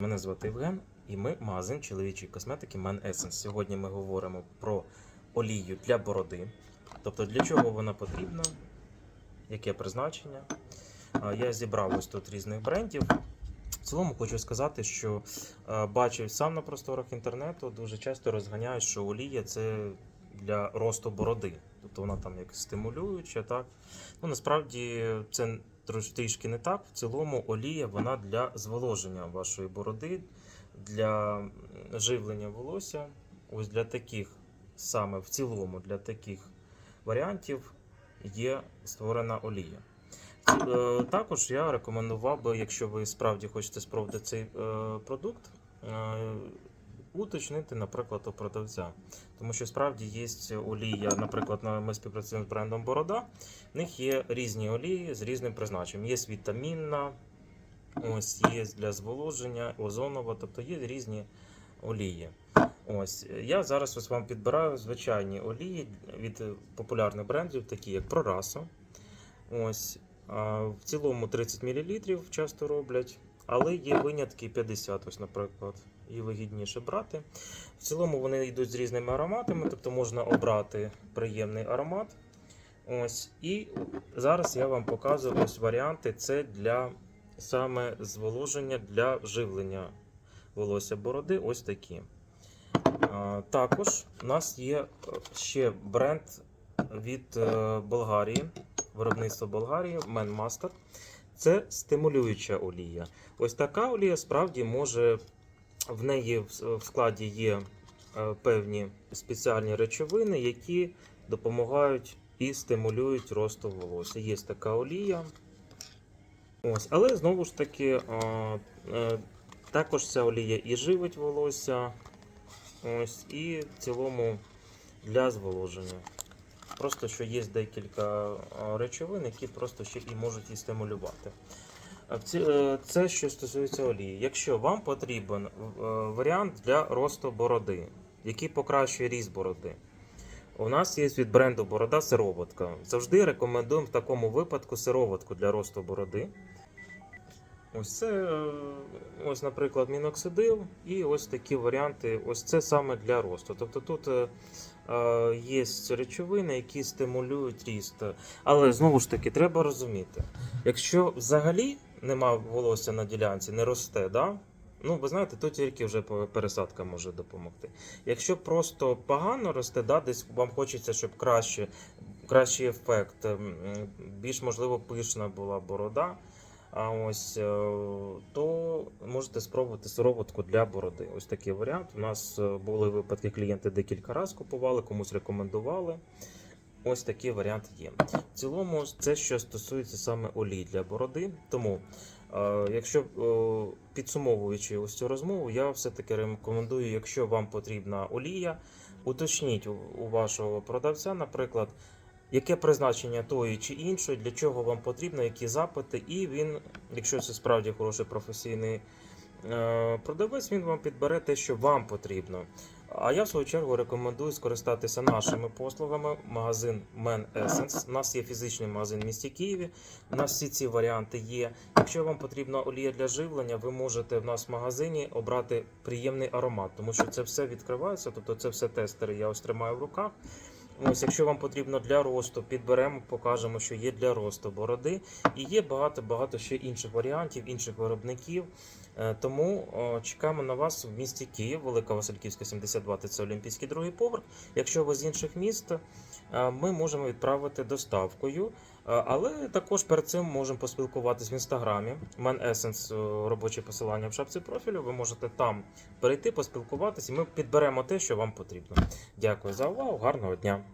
Мене звати Євген, і ми магазин чоловічої косметики Man Essence. Сьогодні ми говоримо про олію для бороди, тобто для чого вона потрібна, яке призначення. Я зібрав ось тут різних брендів. В цілому хочу сказати, що бачив сам на просторах інтернету, дуже часто розганяють, що олія це для росту бороди. Тобто вона там як стимулююча, так. Ну насправді це трішки не так. В цілому олія вона для зволоження вашої бороди, для живлення волосся. Ось для таких, саме в цілому для таких варіантів є створена олія. Е, Також я рекомендував би, якщо ви справді хочете спробувати цей е, продукт, е, уточнити, наприклад, у продавця. Тому що справді є олія, наприклад, ми співпрацюємо з брендом Борода. В них є різні олії з різним призначенням. Є вітамінна, ось є для зволоження, озонова, тобто є різні олії. Ось я зараз ось вам підбираю звичайні олії від популярних брендів, такі як Прорасо. Ось в цілому 30 мл часто роблять, але є винятки 50, ось, наприклад, і вигідніше брати. В цілому вони йдуть з різними ароматами, тобто можна обрати приємний аромат. Ось, і зараз я вам показую ось варіанти. Це для саме зволоження для живлення волосся бороди. Ось такі. А, також у нас є е, ще бренд від е, Болгарії, виробництво Болгарії, Man Mustard. Це стимулююча олія. Ось така олія справді може в неї в складі є е, певні спеціальні речовини, які допомагають і стимулюють росту волосся. Є така олія. Ось, але знову ж таки, е, е, також ця олія і живить волосся. Ось, і в цілому для зволоження. Просто що є декілька е, речовин, які просто ще і можуть і стимулювати. Ці- е, Це що стосується олії. Якщо вам потрібен е, варіант для росту бороди, який покращує ріст бороди, у нас є від бренду Борода сироватка. Завжди рекомендуємо в такому випадку сироватку для росту бороди. Ось це, е, ось, наприклад, міноксидил, і ось такі варіанти. Ось це саме для росту. Тобто тут е, е, є речовини, які стимулюють ріст. Але знову ж таки, треба розуміти, якщо взагалі нема волосся на ділянці, не росте, да? ну ви знаєте, то тільки вже пересадка може допомогти. Якщо просто погано росте, да, десь вам хочеться, щоб краще, кращий ефект, більш можливо пишна була борода. А ось е, то можете спробувати сироватку для бороди. Ось такий варіант. У нас е, були випадки, клієнти декілька разів купували, комусь рекомендували. Ось такий варіант є. В цілому, це що стосується саме олій для бороди. Тому, е, якщо підсумовуючи ось цю розмову, я все-таки рекомендую, якщо вам потрібна олія, уточніть у вашого продавця, наприклад, яке призначення тої чи іншої, для чого вам потрібно, які запити, і він, якщо це справді хороший професійний е, продавець, він вам підбере те, що вам потрібно. А я в свою чергу рекомендую скористатися нашими послугами. Магазин Men Essence. У нас є фізичний магазин в місті Києві. У нас всі ці варіанти є. Якщо вам потрібна олія для живлення, ви можете в нас в магазині обрати приємний аромат, тому що це все відкривається, тобто це все тестери. Я ось тримаю в руках. Ось, якщо вам потрібно для росту, підберемо, покажемо, що є для росту бороди. І є багато-багато ще інших варіантів, інших виробників. Е, Тому чекаємо на вас в місті Київ, Велика Васильківська, 72, це Олімпійський другий поверх. Якщо ви з інших міст, е, ми можемо відправити доставкою. Е, Але також перед цим можемо поспілкуватись в інстаграмі. Man Essence, е, робоче посилання в шапці профілю. Ви можете там перейти, поспілкуватись, і ми підберемо те, що вам потрібно. Дякую за увагу, гарного дня!